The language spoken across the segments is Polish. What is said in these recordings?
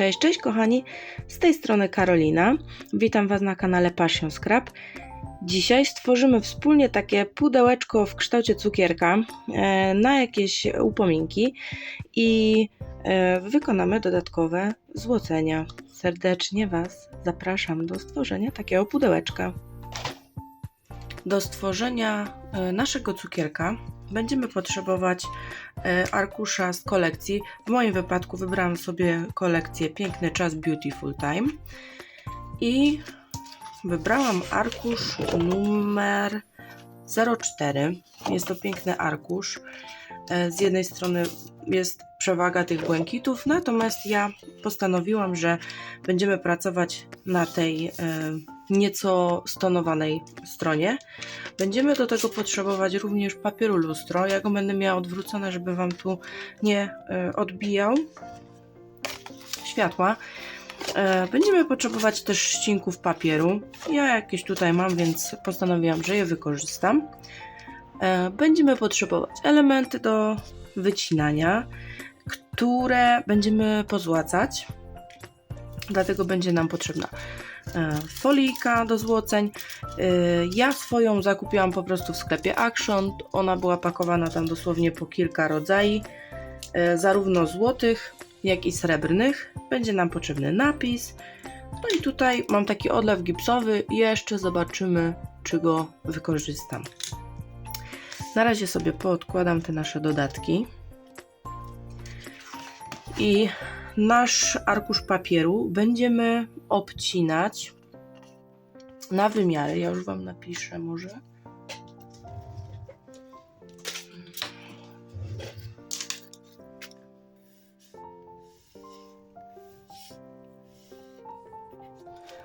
Cześć, cześć kochani, z tej strony Karolina. Witam Was na kanale Passion Scrap. Dzisiaj stworzymy wspólnie takie pudełeczko w kształcie cukierka e, na jakieś upominki i e, wykonamy dodatkowe złocenia. Serdecznie Was zapraszam do stworzenia takiego pudełeczka. Do stworzenia e, naszego cukierka będziemy potrzebować e, arkusza z kolekcji. W moim wypadku wybrałam sobie kolekcję Piękny Czas Beautiful Time i wybrałam arkusz numer 04. Jest to piękny arkusz. E, Z jednej strony jest przewaga tych błękitów, natomiast ja postanowiłam, że będziemy pracować na tej e, nieco stonowanej stronie. Będziemy do tego potrzebować również papieru lustro. Ja go będę miała odwrócone, żeby Wam tu nie e, odbijał światła. E, Będziemy potrzebować też ścinków papieru. Ja jakieś tutaj mam, więc postanowiłam, że je wykorzystam. E, Będziemy potrzebować elementy do wycinania, które będziemy pozłacać. Dlatego będzie nam potrzebna folijka do złoceń. E, Ja swoją zakupiłam po prostu w sklepie Action. Ona była pakowana tam dosłownie po kilka rodzajów, e, zarówno złotych, jak i srebrnych. Będzie nam potrzebny napis. No i tutaj mam taki odlew gipsowy. Jeszcze zobaczymy, czy go wykorzystam. Na razie sobie poodkładam te nasze dodatki. I nasz arkusz papieru będziemy obcinać na wymiary. Ja już Wam napiszę może.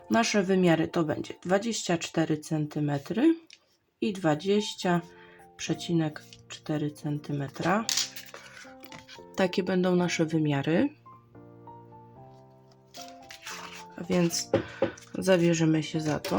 Nasze wymiary to będzie 24 cm i 20,4 cm. Takie będą nasze wymiary. Więc zabierzemy się za to.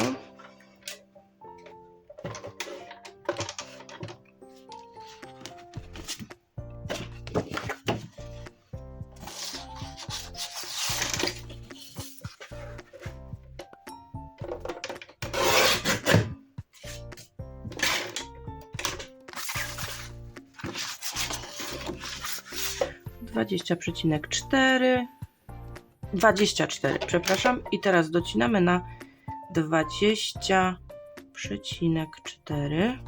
Dwadzieścia przecinek cztery 24, przepraszam. I teraz docinamy na 20,4.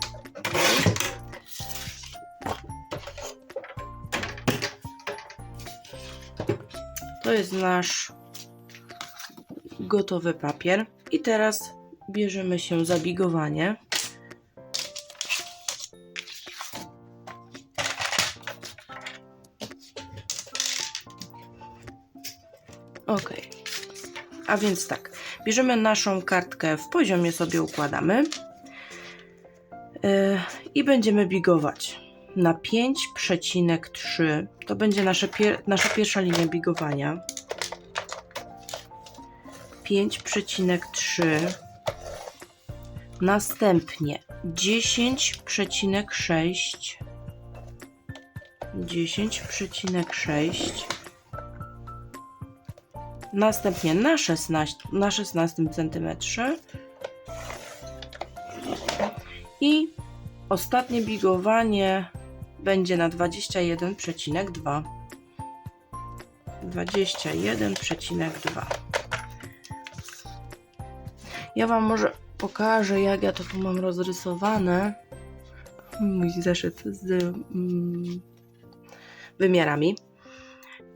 To jest nasz gotowy papier. I teraz bierzemy się za bigowanie. Ok. A więc tak, bierzemy naszą kartkę w poziomie, sobie układamy yy, i będziemy bigować na 5,3. To będzie nasze pier nasza pierwsza linia bigowania. 5,3. Następnie 10,6. 10,6 następnie na 16, na 16 cm i ostatnie bigowanie będzie na 21,2 21,2 ja Wam może pokażę jak ja to tu mam rozrysowane. Mój zeszyt z mm, wymiarami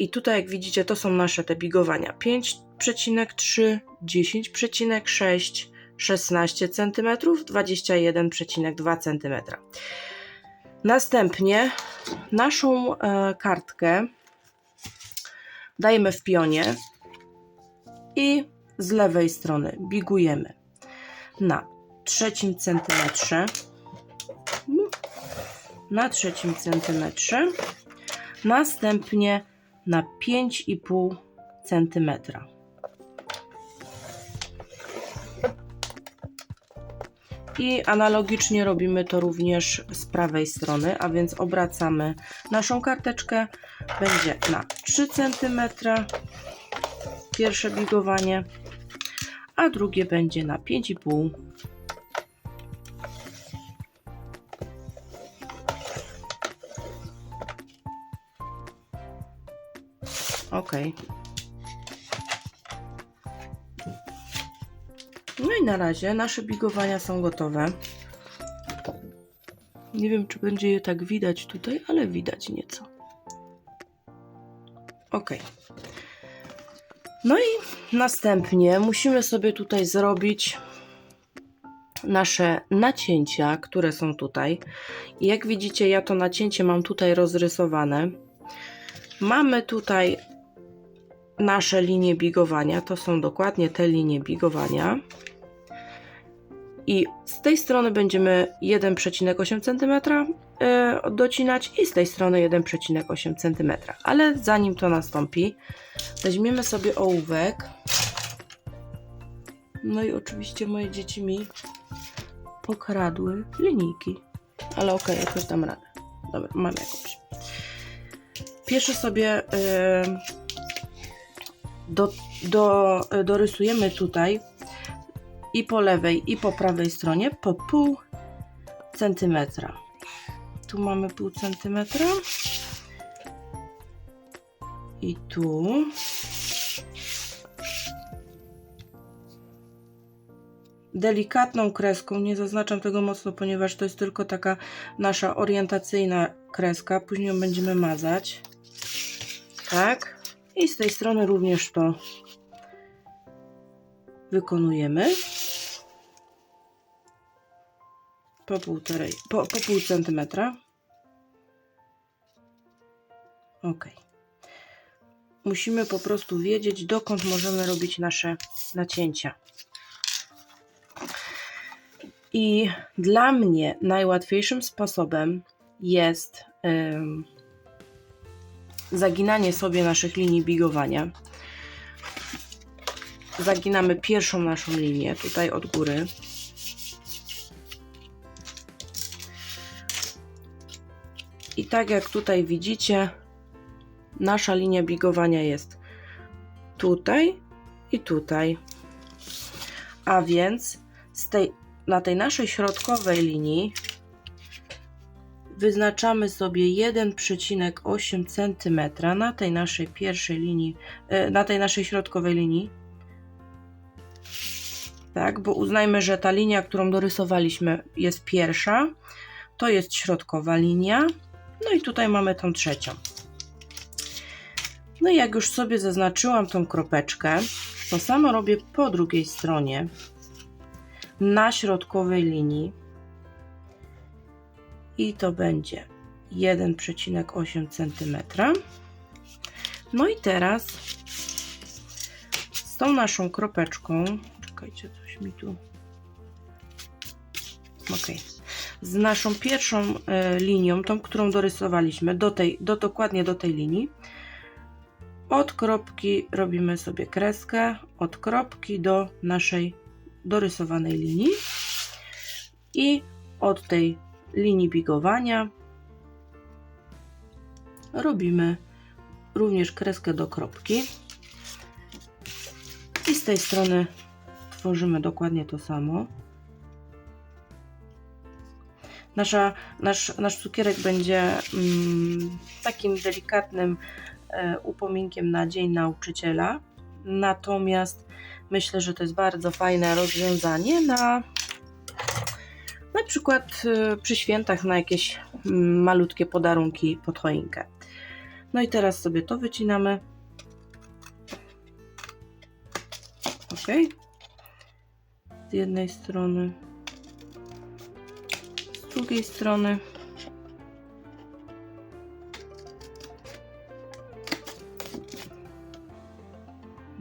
i tutaj, jak widzicie, to są nasze te bigowania. 5,3, 10,6, 16 cm, 21,2 cm. Następnie naszą e, kartkę dajemy w pionie i z lewej strony bigujemy na trzecim centymetrze na trzecim centymetrze następnie na 5,5 cm. I analogicznie robimy to również z prawej strony, a więc obracamy naszą karteczkę. Będzie na 3 cm pierwsze bigowanie, a drugie będzie na 5,5. Ok. No i na razie nasze bigowania są gotowe. Nie wiem, czy będzie je tak widać tutaj, ale widać nieco. Ok. No i następnie musimy sobie tutaj zrobić nasze nacięcia, które są tutaj. I jak widzicie, ja to nacięcie mam tutaj rozrysowane. Mamy tutaj nasze linie bigowania. To są dokładnie te linie bigowania. I z tej strony będziemy 1,8 cm e, docinać i z tej strony 1,8 cm. Ale zanim to nastąpi, weźmiemy sobie ołówek. No i oczywiście moje dzieci mi pokradły linijki. Ale okej, okay, jakoś dam radę. Dobra, mam jakąś. Pierwszy sobie yy, do, do, dorysujemy tutaj i po lewej, i po prawej stronie po pół centymetra. Tu mamy pół centymetra. I tu. Delikatną kreską, nie zaznaczam tego mocno, ponieważ to jest tylko taka nasza orientacyjna kreska. Później ją będziemy mazać. Tak. I z tej strony również to wykonujemy. po półtorej, po, po pół centymetra. Ok. Musimy po prostu wiedzieć, dokąd możemy robić nasze nacięcia. I dla mnie najłatwiejszym sposobem jest ym, zaginanie sobie naszych linii bigowania. Zaginamy pierwszą naszą linię tutaj od góry. I tak jak tutaj widzicie, nasza linia bigowania jest tutaj i tutaj. A więc tej, na tej naszej środkowej linii wyznaczamy sobie 1,8 cm na tej naszej pierwszej linii, e, na tej naszej środkowej linii. Tak, bo uznajmy, że ta linia, którą dorysowaliśmy, jest pierwsza. To jest środkowa linia. No i tutaj mamy tą trzecią. No i jak już sobie zaznaczyłam tą kropeczkę, to samo robię po drugiej stronie na środkowej linii i to będzie 1,8 cm. No i teraz z tą naszą kropeczką, czekajcie, coś mi tu. Ok z naszą pierwszą e, linią, tą, którą dorysowaliśmy, do tej, do, dokładnie do tej linii. Od kropki robimy sobie kreskę, od kropki do naszej dorysowanej linii i od tej linii bigowania robimy również kreskę do kropki i z tej strony tworzymy dokładnie to samo. Nasza, nasz, nasz cukierek będzie mm, takim delikatnym e, upominkiem na Dzień Nauczyciela. Natomiast myślę, że to jest bardzo fajne rozwiązanie na na przykład e, przy świętach na jakieś mm, malutkie podarunki pod choinkę. No i teraz sobie to wycinamy. Ok. Z jednej strony z drugiej strony.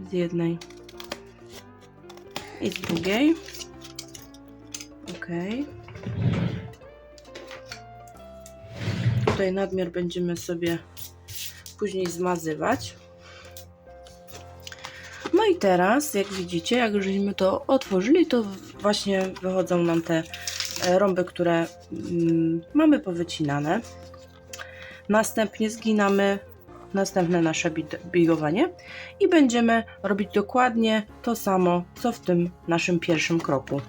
Z jednej i z drugiej. Ok. Tutaj nadmiar będziemy sobie później zmazywać. No i teraz, jak widzicie, jak żeśmy to otworzyli, to właśnie wychodzą nam te E, rąby, które mm, mamy powycinane. Następnie zginamy następne nasze bigowanie i będziemy robić dokładnie to samo, co w tym naszym pierwszym kroku.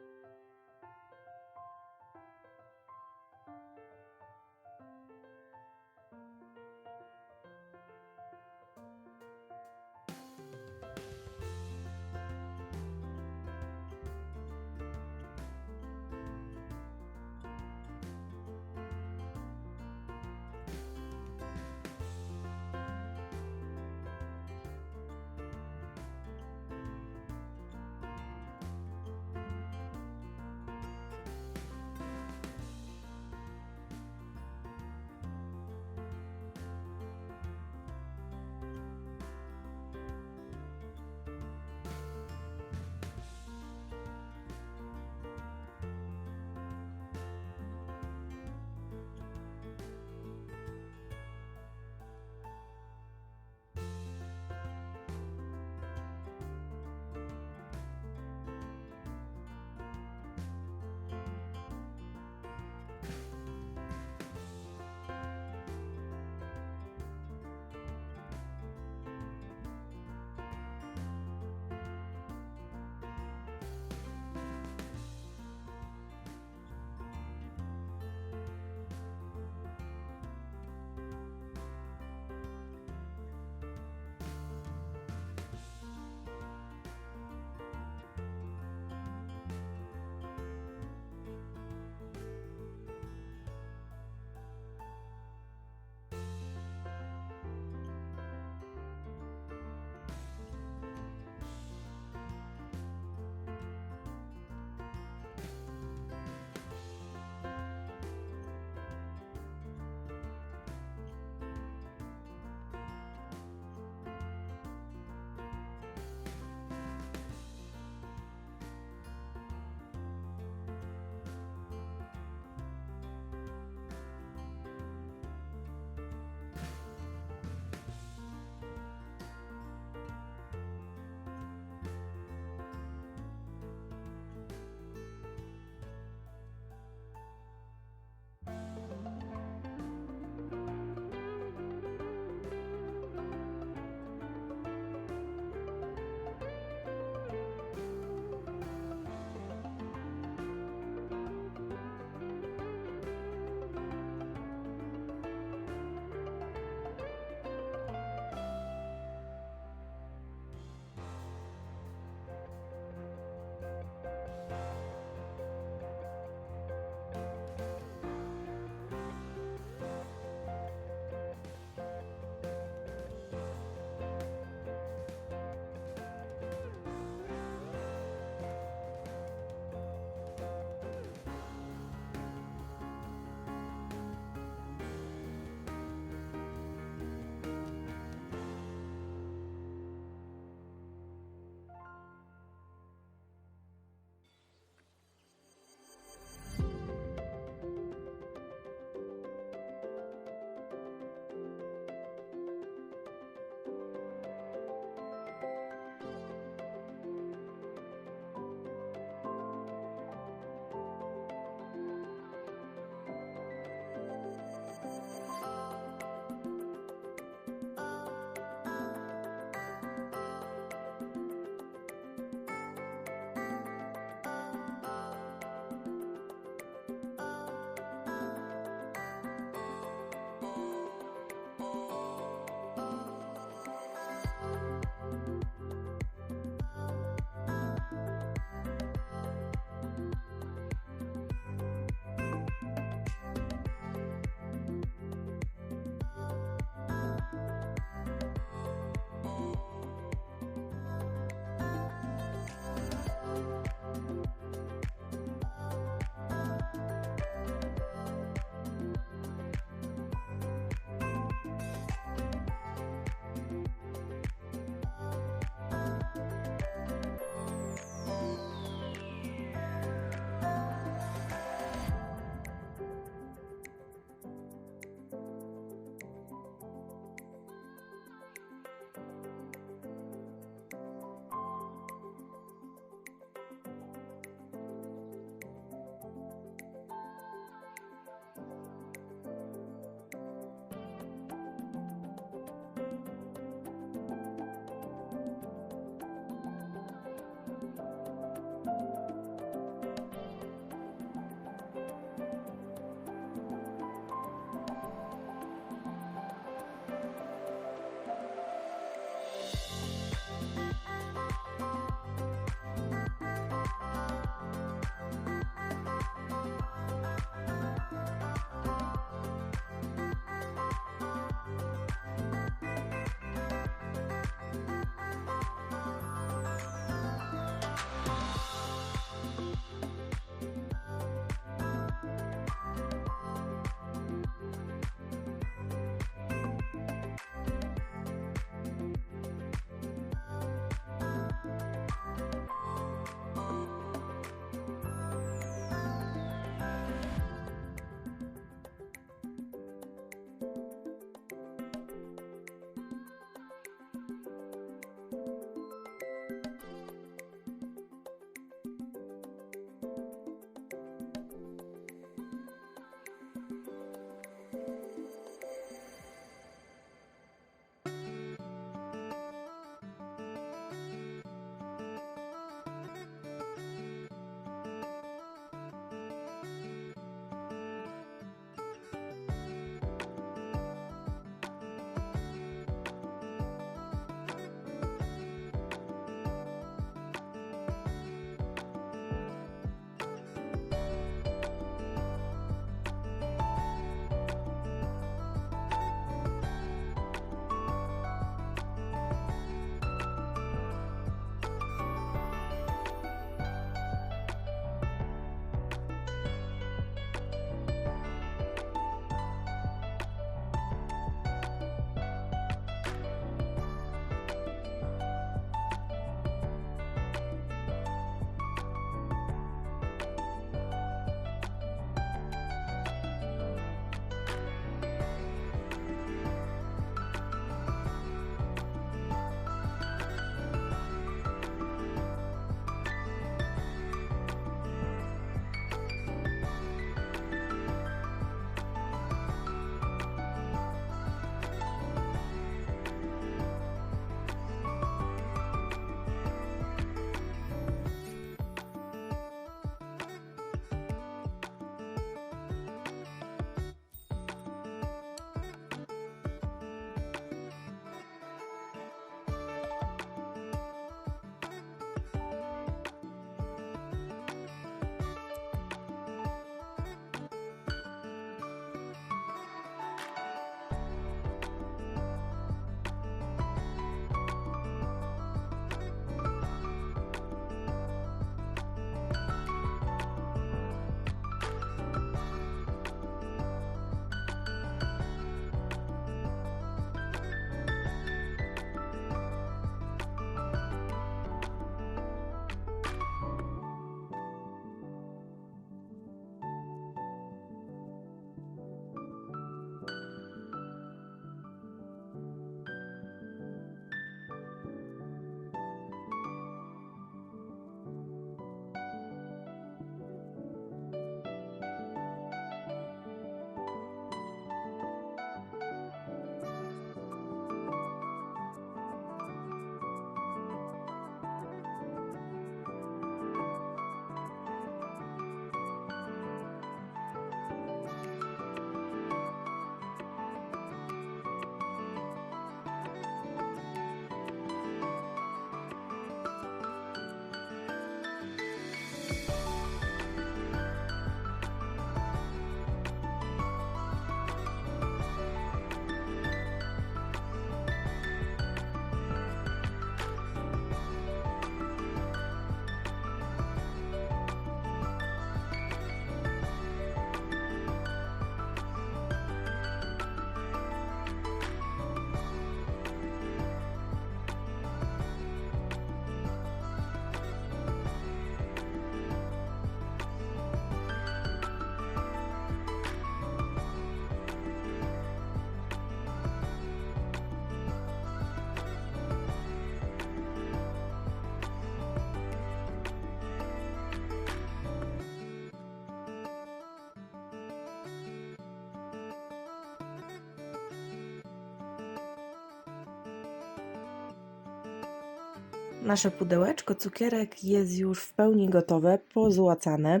Nasze pudełeczko cukierek jest już w pełni gotowe, pozłacane.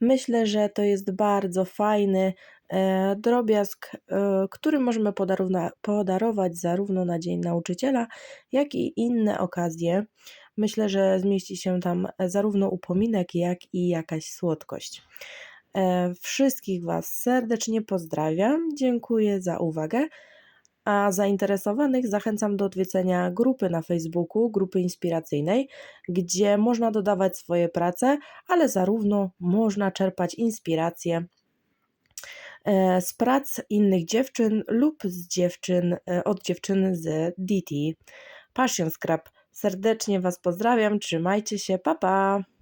Myślę, że to jest bardzo fajny e, drobiazg, e, który możemy podarowna- podarować zarówno na Dzień Nauczyciela, jak i inne okazje. Myślę, że zmieści się tam zarówno upominek, jak i jakaś słodkość. E, Wszystkich Was serdecznie pozdrawiam. Dziękuję za uwagę. A zainteresowanych zachęcam do odwiedzenia grupy na Facebooku, grupy inspiracyjnej, gdzie można dodawać swoje prace, ale zarówno można czerpać inspirację e, z prac innych dziewczyn lub z dziewczyn, e, od dziewczyn z DT. Passion Scrap. Serdecznie Was pozdrawiam, trzymajcie się, pa pa!